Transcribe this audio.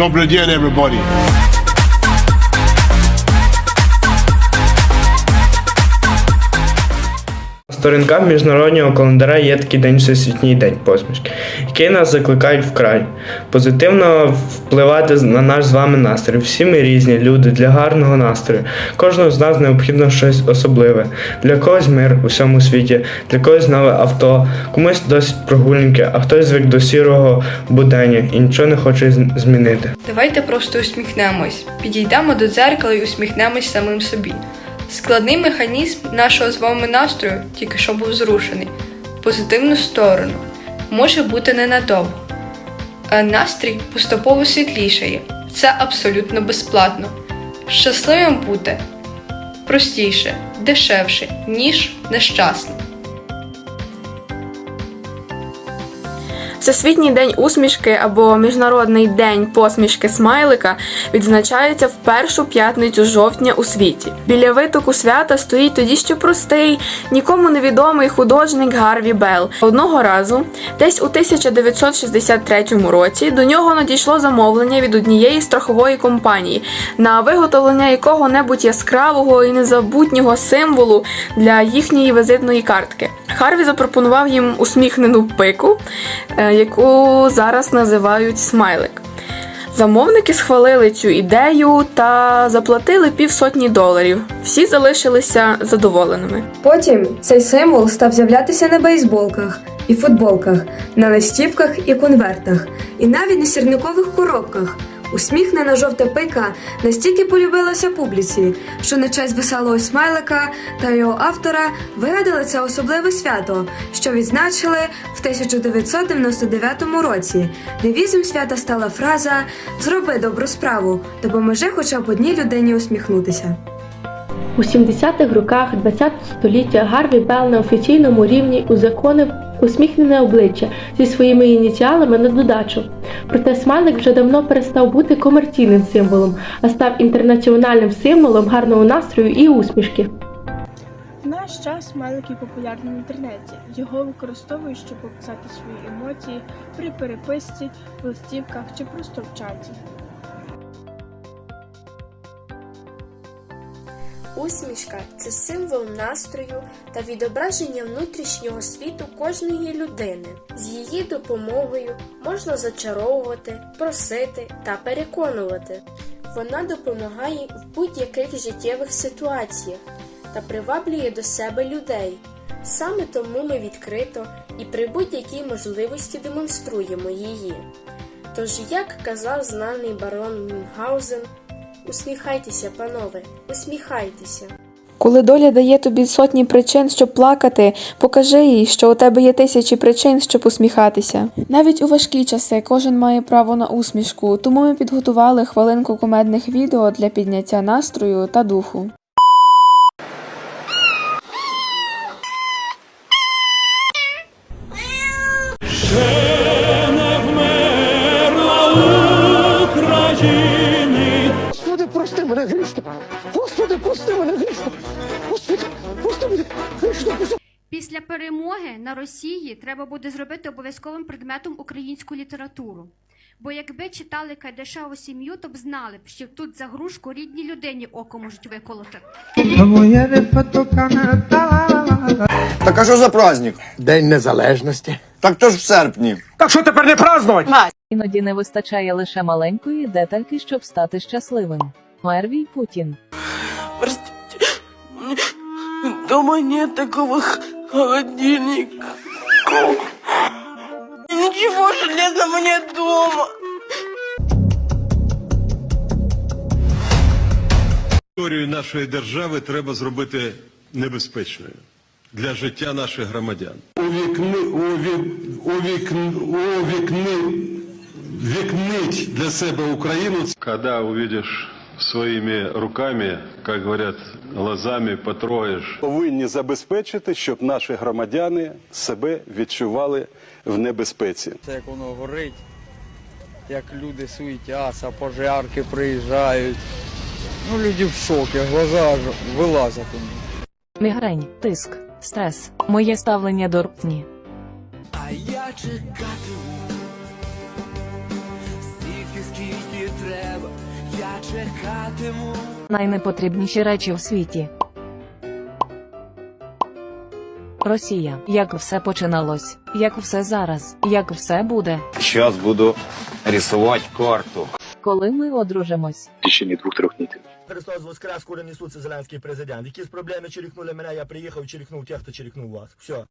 Dobry dzień, everybody. Сторінках міжнародного календаря є такий день Всесвітній день посмішки, який нас закликають вкрай позитивно впливати на наш з вами настрій. Всі ми різні люди для гарного настрою. Кожного з нас необхідно щось особливе. Для когось мир у всьому світі, для когось нове авто, комусь досить прогулянки, а хтось звик до сірого будення і нічого не хоче змінити. Давайте просто усміхнемось, підійдемо до дзеркала і усміхнемось самим собі. Складний механізм нашого з вами настрою тільки що був зрушений в позитивну сторону. Може бути ненадовго. А настрій поступово світлішає. Це абсолютно безплатно. Щасливим бути простіше, дешевше, ніж нещасним. Всесвітній день усмішки або Міжнародний день посмішки смайлика відзначається в першу п'ятницю жовтня у світі. Біля витоку свята стоїть тоді ще простий, нікому невідомий художник Гарві Белл. Одного разу, десь у 1963 році, до нього надійшло замовлення від однієї страхової компанії на виготовлення якого-небудь яскравого і незабутнього символу для їхньої візитної картки. Харві запропонував їм усміхнену пику, е, яку зараз називають смайлик. Замовники схвалили цю ідею та заплатили півсотні доларів. Всі залишилися задоволеними. Потім цей символ став з'являтися на бейсболках і футболках, на листівках і конвертах, і навіть на сірникових коробках. Усміхнена жовта пика настільки полюбилася публіці, що на честь веселого смайлика та його автора вигадали це особливе свято, що відзначили в 1999 році. Девізом свята стала фраза Зроби добру справу, допоможи хоча б одній людині усміхнутися. У 70-х роках ХХ століття Гарві Белл на офіційному рівні узаконив усміхнене обличчя зі своїми ініціалами на додачу. Проте смайлик вже давно перестав бути комерційним символом, а став інтернаціональним символом гарного настрою і усмішки. В наш час смайлик є популярний в інтернеті. Його використовують, щоб показати свої емоції при переписці, листівках чи просто в чаті. Усмішка це символ настрою та відображення внутрішнього світу кожної людини. З її допомогою можна зачаровувати, просити та переконувати. Вона допомагає в будь-яких життєвих ситуаціях та приваблює до себе людей. Саме тому ми відкрито і при будь-якій можливості демонструємо її. Тож, як казав знаний барон Мюнхгаузен, усміхайтеся, панове, усміхайтеся. Коли доля дає тобі сотні причин, щоб плакати, покажи їй, що у тебе є тисячі причин, щоб усміхатися. Навіть у важкі часи кожен має право на усмішку, тому ми підготували хвилинку комедних відео для підняття настрою та духу. Господи, мене грішно! Господи, прости мене грішно! Господи, прости мене грішно! Господи. Після перемоги на Росії треба буде зробити обов'язковим предметом українську літературу. Бо якби читали Кайдашеву сім'ю, то б знали б, що тут за грушку рідній людині око можуть виколоти. Так а що за праздник? День незалежності. Так то ж в серпні. Так що тепер не празднувати? Іноді не вистачає лише маленької детальки, щоб стати щасливим. Мервій Путін. Дома нет такого холодильника. Ничего железного нет дома. Історію нашої держави треба зробити небезпечною для життя наших громадян. Увікни, увік, увікн, увікни, вікнить для себе Україну. Когда увидишь своими руками, как говорят, глазами потрогаешь. повинні забезпечити, щоб наші громадяни себе відчували в небезпеці. Це як воно горить, як люди суетяться, пожарки приїжджають. Ну, люди в шокі, глаза вилазять у них. Мігрень, тиск, стрес. Моє ставлення до рпні. А я чекатиму Найнепотрібніші речі в світі. Росія. Як все починалось, як все зараз, як все буде. Зараз буду рисувати карту. Коли ми одружимось. Течение двох-трьох неділь. Христос воскрес, куди несуться зеленський президент. Якісь проблеми черікнули мене, я приїхав, черікнув тих, хто черікнув вас. Все.